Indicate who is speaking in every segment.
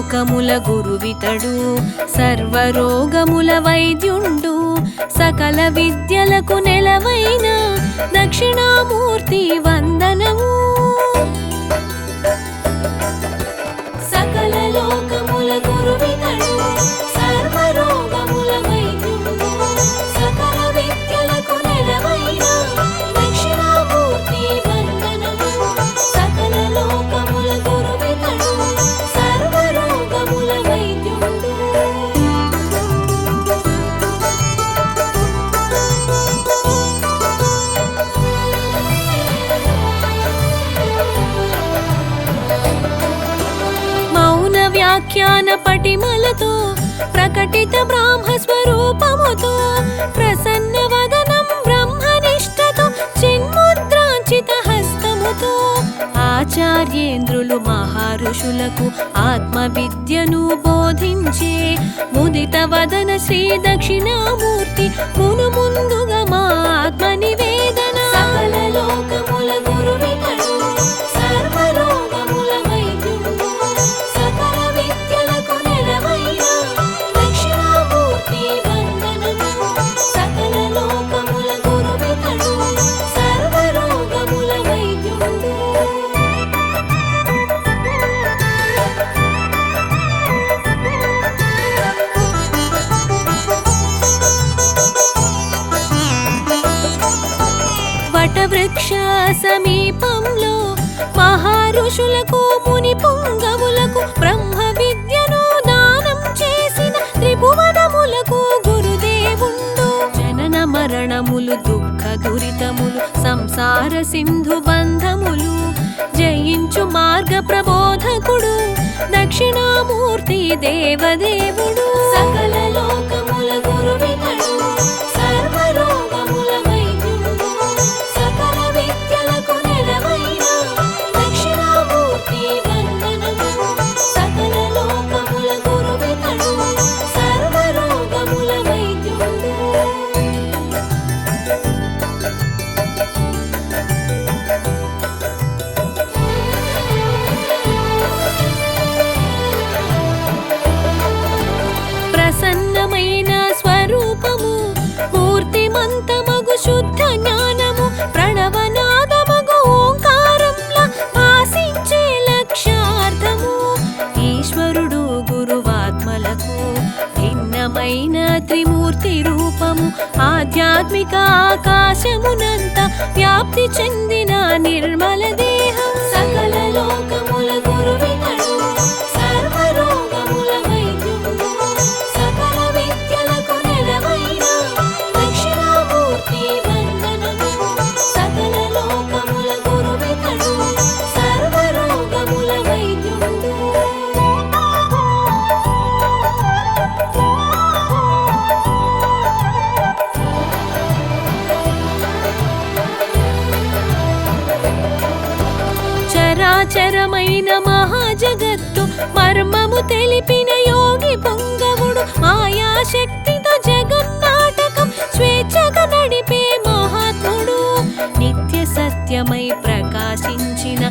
Speaker 1: లోకముల గురువితడు సర్వరోగముల వైద్యుండు. సకల విద్యలకు నెలవైన దక్షిణామూర్తి వందనము. ఆర్యేంద్రులు మహారుషులకు ఆత్మ విద్యను బోధించే ముదిత వదన శ్రీ దక్షిణామూర్తి మును ముందుగా మా ఆత్మ వృక్ష సమీపంలో మహారుషులకు ముని పుంగవులకు బ్రహ్మ విద్యను దానం చేసిన త్రిభువనములకు గురుదేవుండు. జనన మరణములు దుఃఖ దురితములు సంసార సింధు బంధములు జయించు మార్గ ప్రబోధకుడు దక్షిణామూర్తి దేవదేవుడు. సకల లోకముల గురువి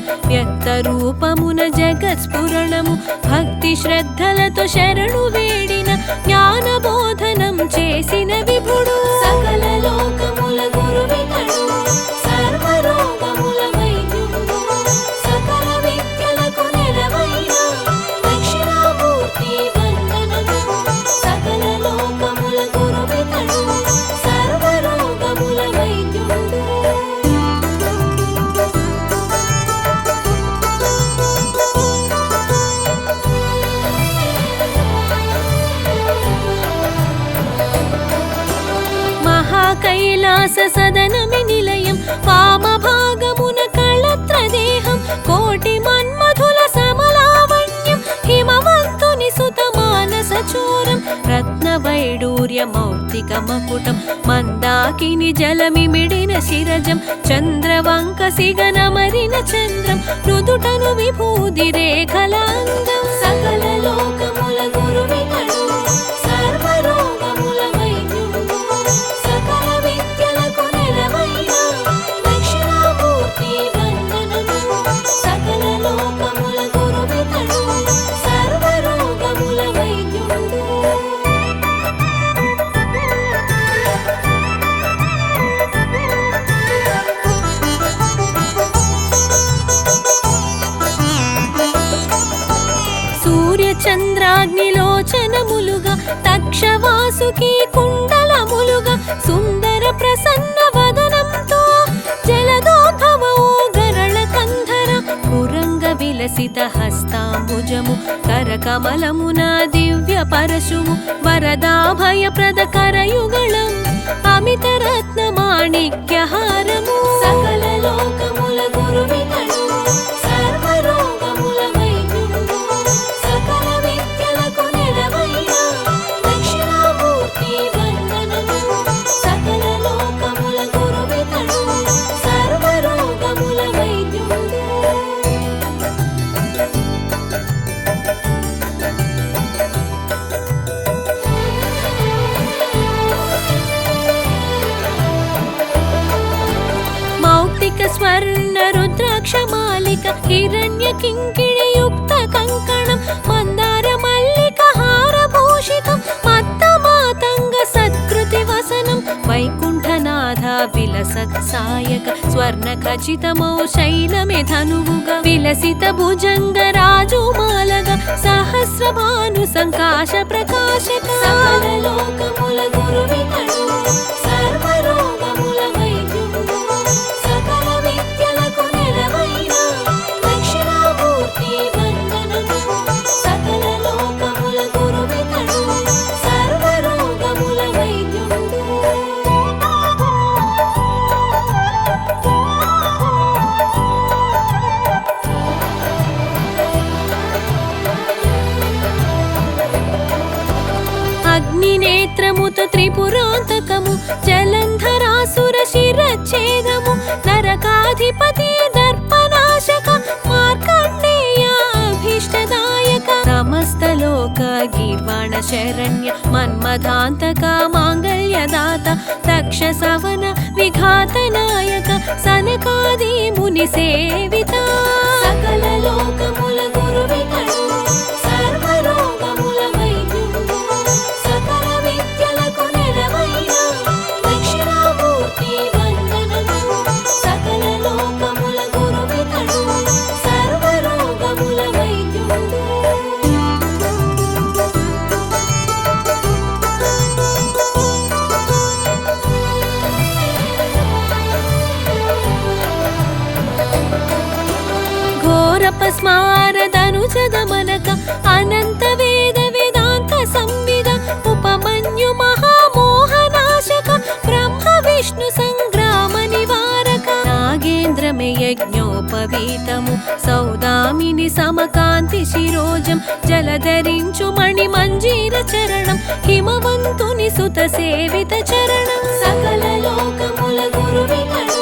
Speaker 1: ప్రకాశించిన వ్యక్త రూపమున జగత్స్ఫురణము భక్తి శ్రద్ధలతో శరణు వేడిన జ్ఞానబోధనం చేసినవి మహాకైలాస సదనమి నిలయం. వామ భాగమున కళత్ర దేహం. కోటి మన్మధుల సమలావణ్యం. హిమవంతుని సుత మానస చోరం. రత్న వైడూర్య మౌక్తిక మకుటం. మందాకిని జలమిమిడిన శిరజం. చంద్రవంక సిగనమరిన చంద్రం. మృదుటను విభూది రేఖలాంగం. సకల లోకముల గురువితడు కరకమలమున దివ్య పరశుము వరదాభయప్రద కరయుగళం అమిత రత్న మాణిక్యహారము సకల లోకముల గురువితడు వైకుంఠనాథ విలసత్సాయక స్వర్ణ ఖచితమౌ శైలమే ధనువుగా. విలసిత భుజంగ రాజు అగ్నినేత్రముతో త్రిపురాంతకము జలంధరాసుర శిరచ్ఛేదము నరకాధిపతి దర్పనాశక మార్కండేయాభీష్టదాయక. సమస్త లోక గీర్వాణ శరణ్య మన్మథాంతక మాంగళ్యదాత దక్ష సవన విఘాతనాయక సనకాది ముని సేవిత. సకల లోకముల గురువితడు నాగేంద్రమే యజ్ఞోపవీతము. సౌదామిని సమకాంతి శిరోజం. జలధరించు మణి మంజీర చరణం. హిమవంతుని సుత సేవిత చరణం. సకల లోకముల గురువితడు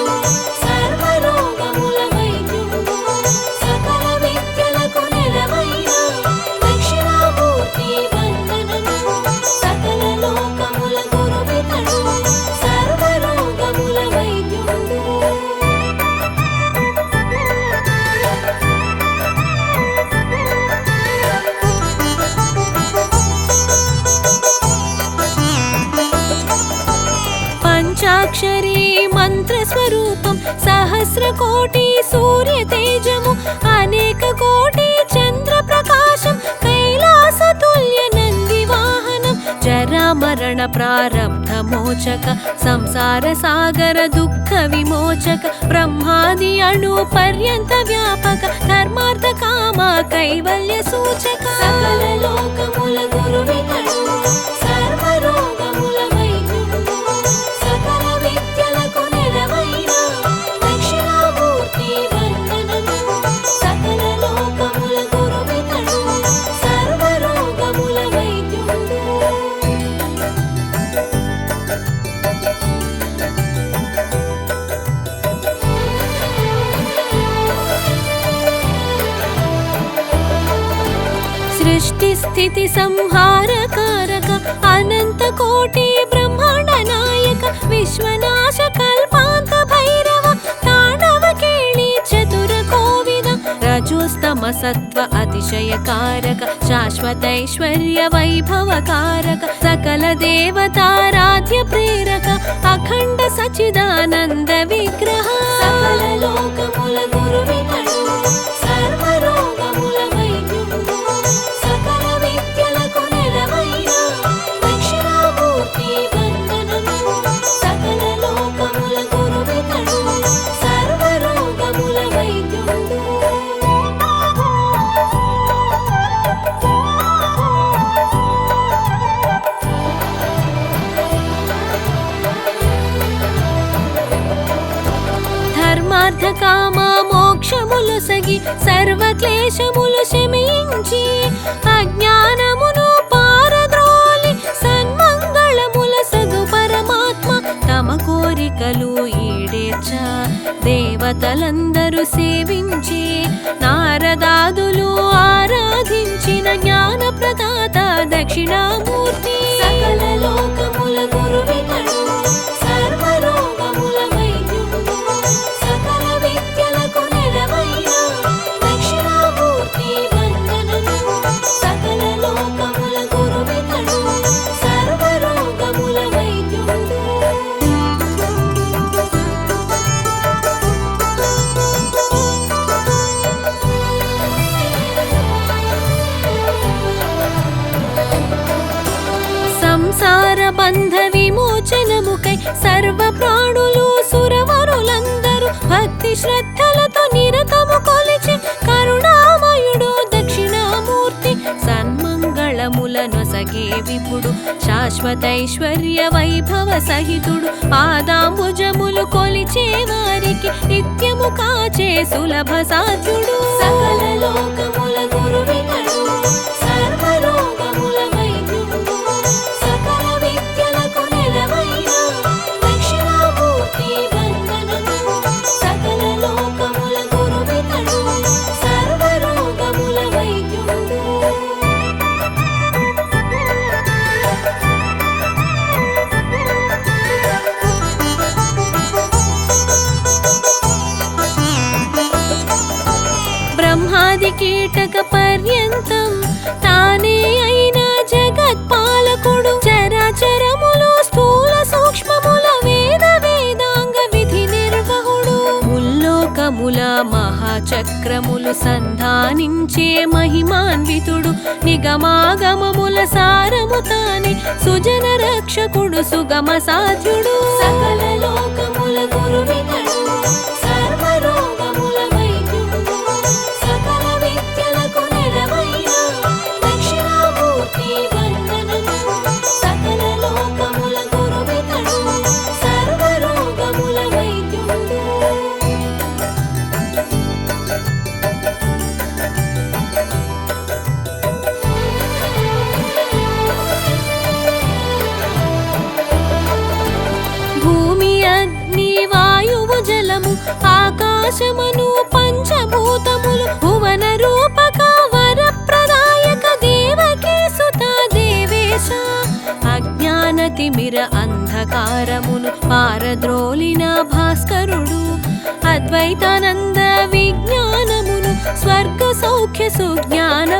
Speaker 1: పంచాక్షరీ మంత్ర స్వరూపం సహస్ర కోటి సూర్య తేజము అనేక కోటి చంద్ర ప్రకాశం కైలాస తుల్య నంది వాహనం జరామరణ ప్రారబ్ధ మోచక సంసార సాగర దుఃఖ విమోచక బ్రహ్మాది అణు పర్యంత వ్యాపక ధర్మార్థ కామ కైవల్య సూచక. సకల లోకముల గురువి संहारकारक अनन्त कोटि ब्रह्माण नायक विश्वनाश कल्पान्त भैरवी चतुर्गोविद रजोस्तमसत्त्व अतिशयकारक शाश्वतैश्वर्य वैभवकारक सकल देवताराध्य प्रेरक अखण्ड सचिदानन्द विग्रह। सकल लोकुल మోక్షములు సర్వ క్లేశములు శమించి అజ్ఞానమును పారద్రోలి సన్మంగళముల సగు పరమాత్మ తమ కోరికలు ఈడేర్చ దేవతలందరూ సేవించి నారదాదు సంసార బంధ విమోచనముకై సర్వ ప్రాణులు సురవరులందరూ భక్తి శ్రద్ధలతో నిరతము కొలిచి కరుణామయుడు దక్షిణామూర్తి సన్మంగళములను సగే విపుడు శాశ్వతైశ్వర్య వైభవ సహితుడు పాదాంబుజములు కొలిచే వారికి నిత్యము కాచే సులభ సాధ్యుడు. సకల లోకముల గురువితడు ముల్లోకముల మహాచక్రములు సంధానించే మహిమాన్వితుడు నిగమాగమముల సారము తానే సుజన రక్షకుడు సుగమ సాధ్యుడు. సకల లోకముల గురువిగా అంధకారమును పారద్రోలిన భాస్కరుడు అద్వైతానంద విజ్ఞానమును స్వర్గ సౌఖ్య సుజ్ఞాన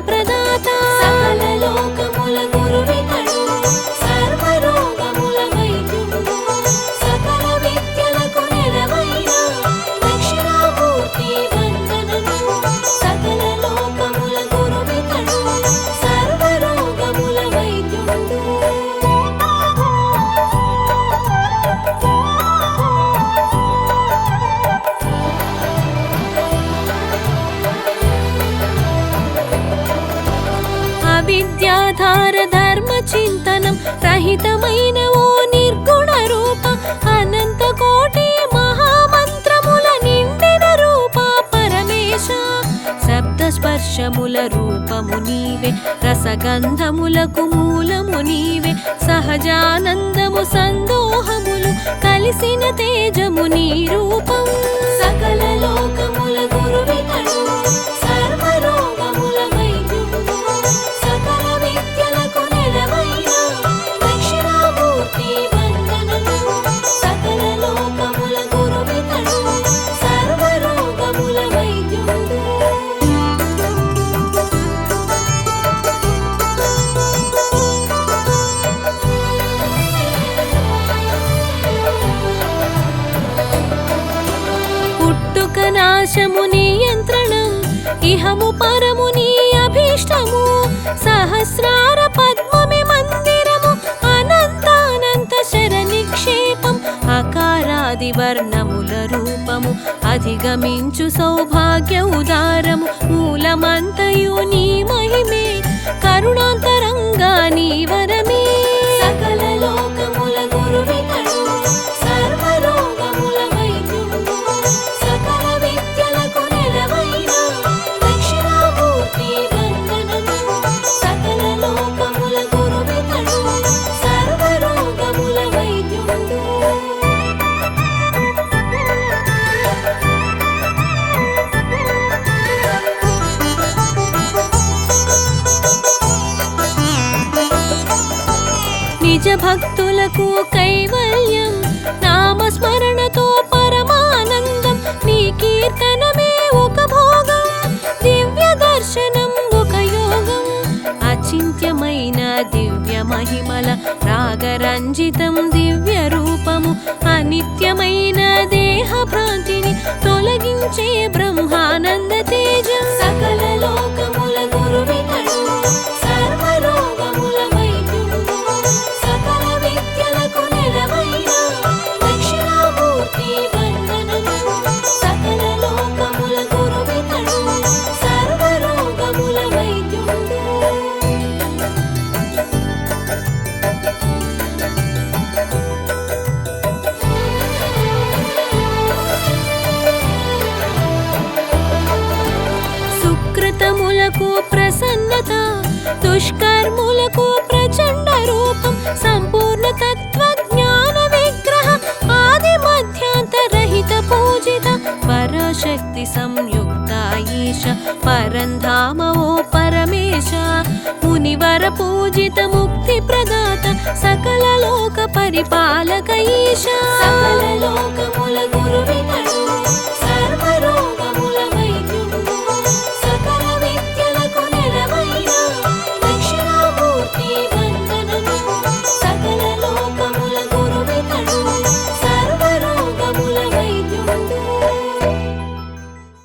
Speaker 1: సగంధములకు మూలము నీవే సహజానందము సందోహములు కలిసిన తేజము నీ రూపం. సహస్రార పద్మమి మందిరము అనంతానంత శర నిక్షేపం అకారాది వర్ణముల రూపము అధిగమించు సౌభాగ్య ఉదారము మూలమంతయు భక్తులకు కైవల్యం. నామస్మరణతో పరమానందం. నీ కీర్తనమే ఒక భోగం. దివ్య దర్శనం ఒక యోగం. అచింత్యమైన దివ్య మహిమల రాగరంజితం దివ్య రూపము. అనిత్యమైన దేహ భ్రాంతిని తొలగించే शक्तिसंयुक्ता ईश परन्धामवो परमेश। मुनिवरपूजितमुक्तिप्रदात सकललोकपरिपालक ईश। सकललोक